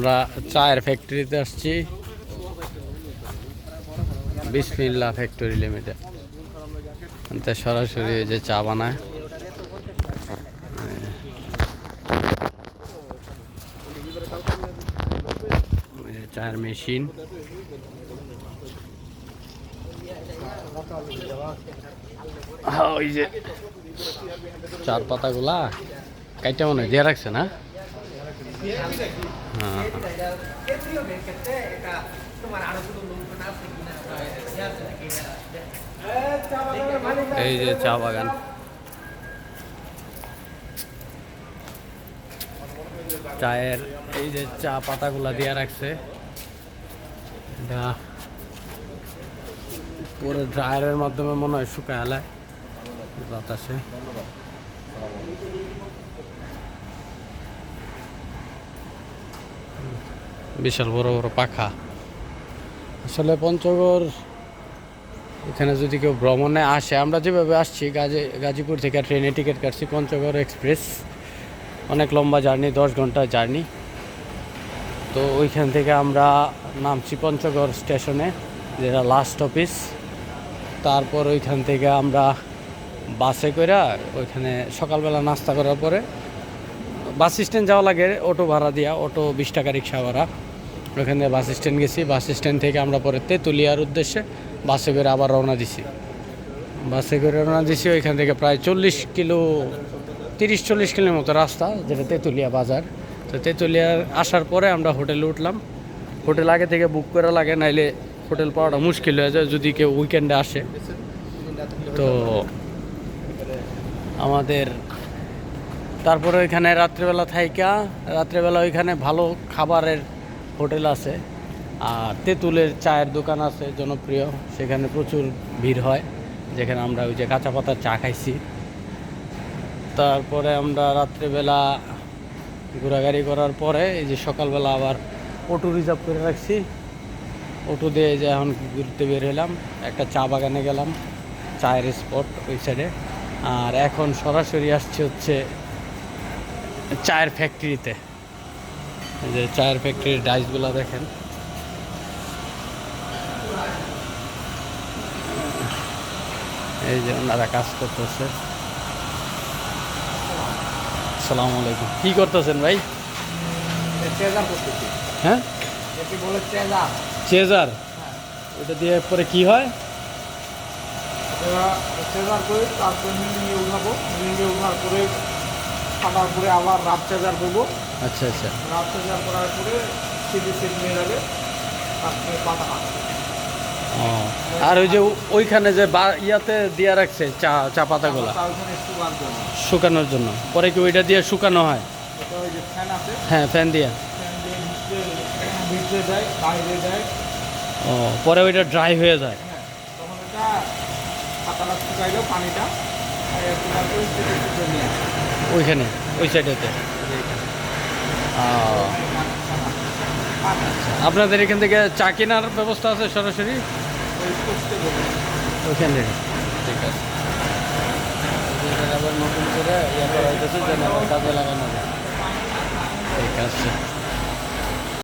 আমরা চায়ের ফ্যাক্টরিতে আসছি। বিসমিল্লা ফ্যাক্টরি লিমিটেড সরাসরি যে চা বানায়। চায়ের মেশিন ওই যে চার পাতাগুলা কাইটা মনে হয়, দিয়ে রাখছে না? এই যে চা বাগান। চায়ের এই যে চা পাতাগুলা দিয়ে রাখছে। পুরো ড্রায়ারের মাধ্যমে মনে হয় শুকায় বাতাসে। বিশাল বড় বড় পাখা। আসলে পঞ্চগড়, এখানে যদি কেউ ভ্রমণে আসে, আমরা যেভাবে আসছি, গাজী, গাজীপুর থেকে ট্রেনে টিকিট কাটছি, পঞ্চগড় এক্সপ্রেস। অনেক লম্বা জার্নি, দশ ঘণ্টা জার্নি। তো ওইখান থেকে আমরা নামছি পঞ্চগড় স্টেশনে, যেটা লাস্ট অফিস তারপর ওইখান থেকে আমরা বাসে করে ওইখানে সকালবেলা নাস্তা করার পরে, বাস স্ট্যান্ড যাওয়া লাগে, অটো ভাড়া দিয়া, অটো বিশ টাকা রিক্সা ভাড়া। ওখানে বাস স্ট্যান্ড গেছি। বাস স্ট্যান্ড থেকে আমরা পরে তেঁতুলিয়ার উদ্দেশ্যে বাসে করে আবার রওনা দিছি। বাসে করে রওনা দিছি ওইখান থেকে প্রায় চল্লিশ কিলো, তিরিশ চল্লিশ কিলোর মতো রাস্তা, যেটা তেঁতুলিয়া বাজার। তো তেঁতুলিয়ার আসার পরে আমরা হোটেলে উঠলাম। হোটেল আগে থেকে বুক করা লাগে, নাইলে হোটেল পাওয়াটা মুশকিল হয়ে যায় যদি কেউ উইকেন্ডে আসে। তো আমাদের তারপরে ওইখানে রাত্রেবেলা থাইকা, রাত্রেবেলা ওইখানে ভালো খাবারের হোটেল আছে, আর তেঁতুলের চায়ের দোকান আছে জনপ্রিয়, সেখানে প্রচুর ভিড় হয়, যেখানে আমরা ওই যে কাঁচা পাতার চা খাইছি। তারপরে আমরা রাত্রেবেলা ঘোরাঘুরি করার পরে এই যে সকালবেলা আবার অটো রিজার্ভ করে রাখছি। অটো দিয়ে যে এখন ঘুরতে বের হলাম, একটা চা বাগানে গেলাম, চায়ের স্পট ওই সাইডে আর এখন সরাসরি আসছে হচ্ছে চায়ের ফ্যাক্টরিতে যে চায়ের ফ্যাক্টরির ডাইসগুলো দেখেন। এই যে ওনারা কাজ করতেছে। আসসালামু আলাইকুম। কি করতেছেন ভাই? হ্যাঁ? চেজার ওটা দিয়ে পরে কি হয়? ট্রেজার করে তারপরে মিলিয়ে উঠাবো। মিলিয়ে উঠার পরে ফাটার পরে আবার রাত ট্রেজার করব আচ্ছা আচ্ছা। রাত ট্রেজার করার পরে সিটি সেট নিয়ে যাবে তারপরে পাতা আর ওই যে ওইখানে যে ইয়াতে দিয়া রাখছে চা চা পাতাগুলো? শুকানোর জন্য। পরে কি ওইটা দিয়ে শুকানো হয়? ওই যে হ্যাঁ ফ্যান দিয়ে। ও পরে ওইটা ড্রাই হয়ে যায়। হ্যাঁ পানিটা। ওইখানে ওই সাইডেতে আপনাদের এখান থেকে চা কেনার ব্যবস্থা আছে সরাসরি? ওইখান থেকে। ঠিক আছে। আবার নতুন করে ইয়ে কাজে লাগানো ঠিক আছে।